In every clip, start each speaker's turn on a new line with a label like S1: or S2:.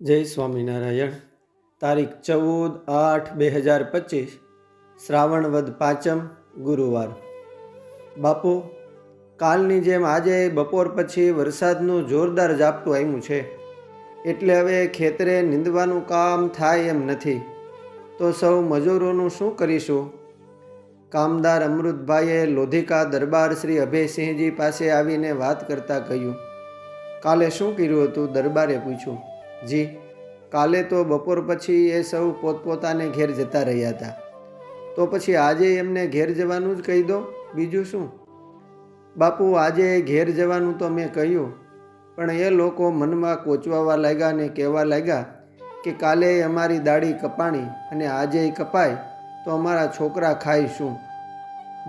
S1: જય સ્વામિનારાયણ. તારીખ ચૌદ આઠ બે હજાર પચીસ, શ્રાવણ વદ પાંચમ, ગુરુવાર. બાપુ, કાલની જેમ આજે બપોર પછી વરસાદનું જોરદાર ઝાપટું આવ્યું છે. એટલે હવે ખેતરે નીંદવાનું કામ થાય એમ નથી. તો સૌ મજૂરોનું શું કરીશું? કામદાર અમૃતભાઈએ લોધિકા દરબાર શ્રી અભયસિંહજી પાસે આવીને વાત કરતાં કહ્યું, કાલે શું કર્યું હતું? દરબારે પૂછ્યું. જી, કાલે તો બપોર પછી એ સૌ પોતપોતાને ઘેર જતા રહ્યા હતા. તો પછી આજે એમને ઘેર જવાનું જ કહી દો, બીજું શું? બાપુ, આજે ઘેર જવાનું તો મેં કહ્યું, પણ એ લોકો મનમાં કોચવાવા લાગ્યા અને કહેવા લાગ્યા કે કાલે અમારી દાઢી કપાણી અને આજે કપાય તો અમારા છોકરા ખાય શું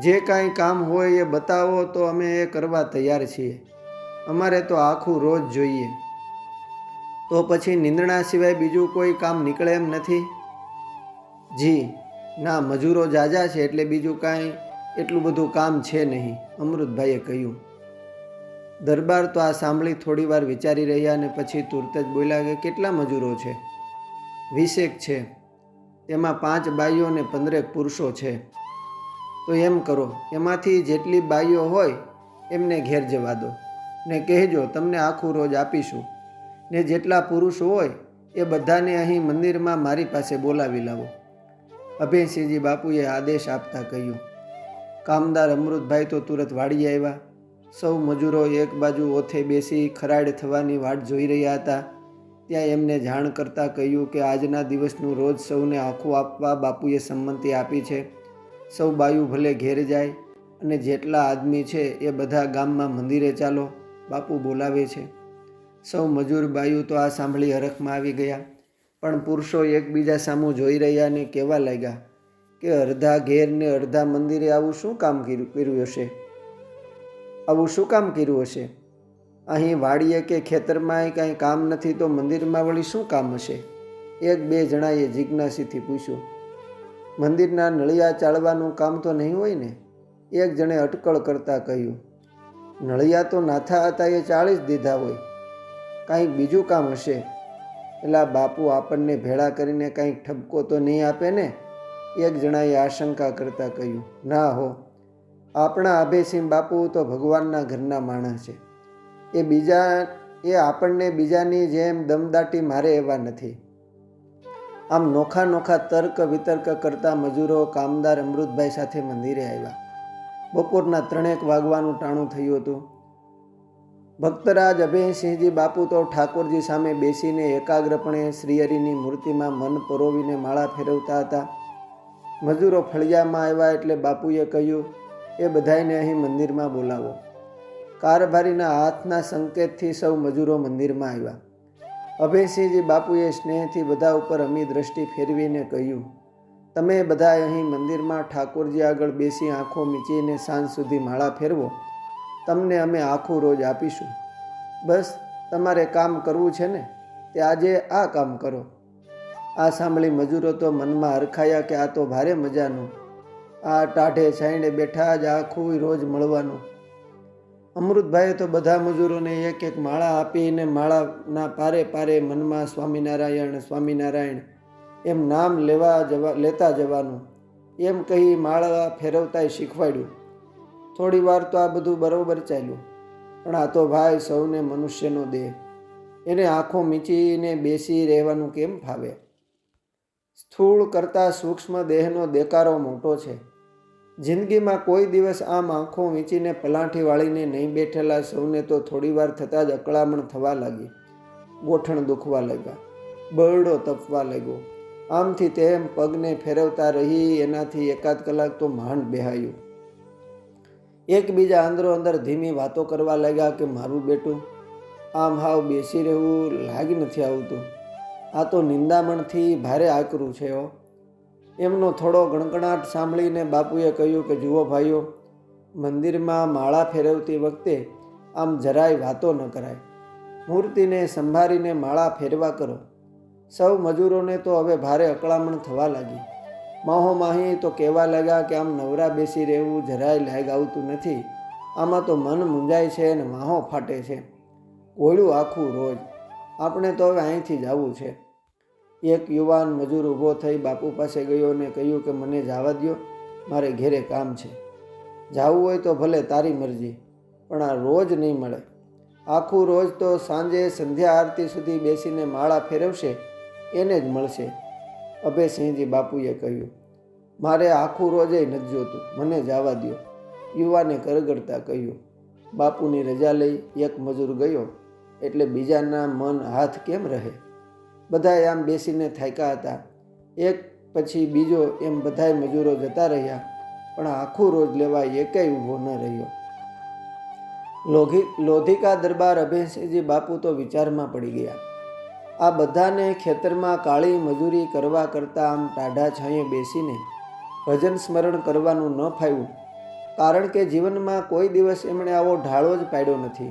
S1: જે કાંઈ કામ હોય એ બતાવો તો અમે એ કરવા તૈયાર છીએ. અમારે તો આખું રોજ જોઈએ. તો પછી નિંદણા સિવાય બીજું કોઈ કામ નીકળે એમ નથી? જી, ના, મજૂરો જાજા છે એટલે બીજું કાંઈ એટલું બધું કામ છે નહીં, અમૃતભાઈએ કહ્યું. દરબાર તો આ સાંભળી થોડી વાર વિચારી રહ્યા અને પછી તુરત જ બોલ્યા કે કેટલા મજૂરો છે? વીસેક છે. તેમાં પાંચ બાઈઓ અને પંદરેક પુરુષો છે. તો એમ કરો, એમાંથી જેટલી બાઈઓ હોય એમને ઘેર જવા દો. ને કહેજો, તમને આખું રોજ આપીશું. ને જેટલા પુરુષ હોય, એ બધાને અહીં મંદિરમાં મારી પાસે બોલાવી લાવો. અભયસિંહજી બાપુએ આદેશ આપતા કહ્યું, કામદાર અમૃતભાઈ તો તુરત વાળી આવ્યા. સૌ મજૂરો એક બાજુ ઓથે બેસી ખરાડ થવાની વાટ જોઈ રહ્યા હતા. ત્યાં એમને જાણ કરતાં કહ્યું કે આજના દિવસનું રોજ સૌને આખું આપવા બાપુએ સંમતિ આપી છે. સૌ બાયુ ભલે ઘેર જાય અને જેટલા આદમી છે એ બધા ગામમાં મંદિરે ચાલો. બાપુ બોલાવે છે. સૌ મજૂર બાયું તો આ સાંભળી હરખમાં આવી ગયા. પણ પુરુષો એકબીજા સામું જોઈ રહ્યા ને કહેવા લાગ્યા કે અડધા ઘેર ને અડધા મંદિરે આવું શું કામ કર્યું હશે? આવું શું કામ કર્યું હશે? અહીં વાડીએ કે ખેતરમાં કાંઈ કામ નથી તો મંદિરમાં વળી શું કામ હશે? એક બે જણાએ જિજ્ઞાસીથી પૂછ્યું. મંદિરના નળિયા ચાળવાનું કામ તો નહીં હોય ને? એક જણે અટકળ કરતાં કહ્યું. નળિયા તો નાથા હતા એ ચાળી જ દીધા હોય. કાંઈક બીજું કામ હશે? એટલે બાપુ આપણને ભેળા કરીને કાંઈક ઠપકો તો નહીં આપે ને? એક જણાએ આશંકા કરતાં કહ્યું, ના હો, આપણા અભયસિંહ બાપુ તો ભગવાનના ઘરના માણસ છે. એ બીજા, એ આપણને બીજાની જેમ દમદાટી મારે એવા નથી. આમ નોખા નોખા તર્ક વિતર્ક કરતા મજૂરો કામદાર અમૃતભાઈ સાથે મંદિરે આવ્યા. બપોરના ત્રણેક વાગવાનું ટાણું થયું હતું. ભક્તરાજ અભયસિંહજી બાપુ તો ઠાકોરજી સામે બેસીને એકાગ્રપણે શ્રીહરિની મૂર્તિમાં મન પરોવીને માળા ફેરવતા હતા. મજૂરો ફળિયામાં આવ્યા એટલે બાપુએ કહ્યું, એ બધાને અહીં મંદિરમાં બોલાવો. કારભારીના હાથના સંકેતથી સૌ મજૂરો મંદિરમાં આવ્યા. અભયસિંહજી બાપુએ સ્નેહથી બધા ઉપર અમી દ્રષ્ટિ ફેરવીને કહ્યું, તમે બધા અહીં મંદિરમાં ઠાકોરજી આગળ બેસી આંખો મીચીને સાંજ સુધી માળા ફેરવો. તમને અમે આખું રોજ આપીશું. બસ, તમારે કામ કરવું છે ને, તે આજે આ કામ કરો. આ સાંભળી મજૂરો તો મનમાં હરખાયા કે આ તો ભારે મજાનું. આ ટાઢે છાંયડે બેઠા જ આખું રોજ મળવાનું. અમૃતભાઈએ તો બધા મજૂરોને એક એક માળા આપીને માળાના પારે પારે મનમાં સ્વામિનારાયણ સ્વામિનારાયણ, એમ નામ લેવા જવા, લેતા જવાનું. એમ કહી માળા ફેરવતાય શીખવાડ્યું. થોડી વાર તો આ બધું બરાબર ચાલ્યું. પણ આ તો ભાઈ સૌને મનુષ્યનો દેહ. એને આંખો મીચીને બેસી રહેવાનું કેમ ફાવે? સ્થૂળ કરતાં સૂક્ષ્મ દેહનો દેકારો મોટો છે. જિંદગીમાં કોઈ દિવસ આમ આંખો વીંચીને પલાઠી વાળીને નહીં બેઠેલા સૌને તો થોડી વાર થતાં જ અકળામણ થવા લાગી. ગોઠણ દુખવા લાગ્યા. બરડો તપવા લાગ્યો. આમથી તેમ પગને ફેરવતા રહી એનાથી એકાદ કલાક તો માંડ બેહાયું. એકબીજા અંદરો અંદર ધીમી વાતો કરવા લાગ્યા કે મારું બેટું, આમ હાવ બેસી રહેવું લાગી નથી આવતું. આ તો નિંદામણથી ભારે આકરું છે હો. એમનો થોડો ગણગણાટ સાંભળીને બાપુએ કહ્યું કે, જુઓ ભાઈઓ, મંદિરમાં માળા ફેરવતી વખતે આમ જરાય વાતો ન કરાય. મૂર્તિને સંભાળીને માળા ફેરવા કરો. સૌ મજૂરોને તો હવે ભારે અકળામણ થવા લાગી. માહો માહી તો કહેવા લાગ્યા કે આમ નવરા બેસી રહેવું જરાય લાગ આવતું નથી. આમાં તો મન મૂંઝાય છે અને માહો ફાટે છે. કોળ્યું આખું રોજ. આપણે તો હવે અહીંથી જવું છે. એક યુવાન મજૂર ઊભો થઈ બાપુ પાસે ગયો અને કહ્યું કે મને જવા દ્યો. મારે ઘેરે કામ છે. જાવું હોય તો ભલે તારી મરજી, પણ આ રોજ નહીં મળે. આખું રોજ તો સાંજે સંધ્યા આરતી સુધી બેસીને માળા ફેરવશે, એને જ મળશે. અભયસિંહજી બાપુએ કહ્યું. મારે આખું રોજે નથી જોતું. મને જવા દ્યો. યુવાને કરગડતા કહ્યું, બાપુની રજા લઈ એક મજૂર ગયો, એટલે બીજાના મન હાથ કેમ રહે? બધાએ આમ બેસીને થાક્યા હતા. એક પછી બીજો એમ બધાય મજૂરો જતા રહ્યા, પણ આખું રોજ લેવા એકેય ઊભો ન રહ્યો. લોધી લોધિકા દરબાર અભયસિંહજી બાપુ તો વિચારમાં પડી ગયા. આ બધાને ખેતરમાં કાળી મજૂરી કરવા કરતાં આમ ટાઢા છાંયે બેસીને ભજન સ્મરણ કરવાનું ન ફાવ્યું, કારણ કે જીવનમાં કોઈ દિવસ એમણે આવો ઢાળો જ પાડ્યો નથી.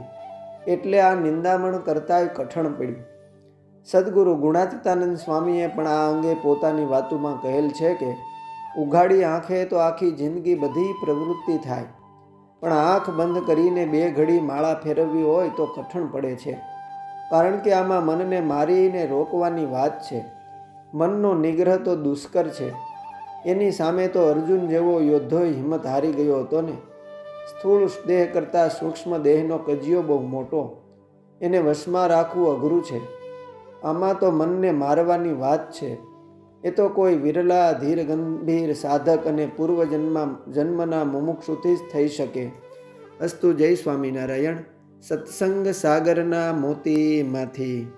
S1: એટલે આ નિંદામણ કરતાંય કઠણ પડ્યું. સદગુરુ ગુણાતીતાનંદ સ્વામીએ પણ આ અંગે પોતાની વાતોમાં કહેલ છે કે, ઉઘાડી આંખે તો આખી જિંદગી બધી પ્રવૃત્તિ થાય, પણ આંખ બંધ કરીને બે ઘડી માળા ફેરવવી હોય તો કઠણ પડે છે, કારણ કે આમાં મનને મારીને રોકવાની વાત છે. મનનો નિગ્રહ તો દુષ્કર છે એની સામે તો અર્જુન જેવો યોદ્ધો હિંમત હારી ગયો હતો ને. સ્થૂળ દેહ કરતાં સૂક્ષ્મ દેહનો કજિયો બહુ મોટો. એને વશમાં રાખવું અઘરું છે. આમાં તો મનને મારવાની વાત છે. એ તો કોઈ વિરલા ધીર ગંભીર સાધક અને પૂર્વજન્મા, જન્મના મુમુક્ષુથી જ થઈ શકે. અસ્તુ જય સ્વામિનારાયણ. સત્સંગ સાગરના મોતીમાંથી.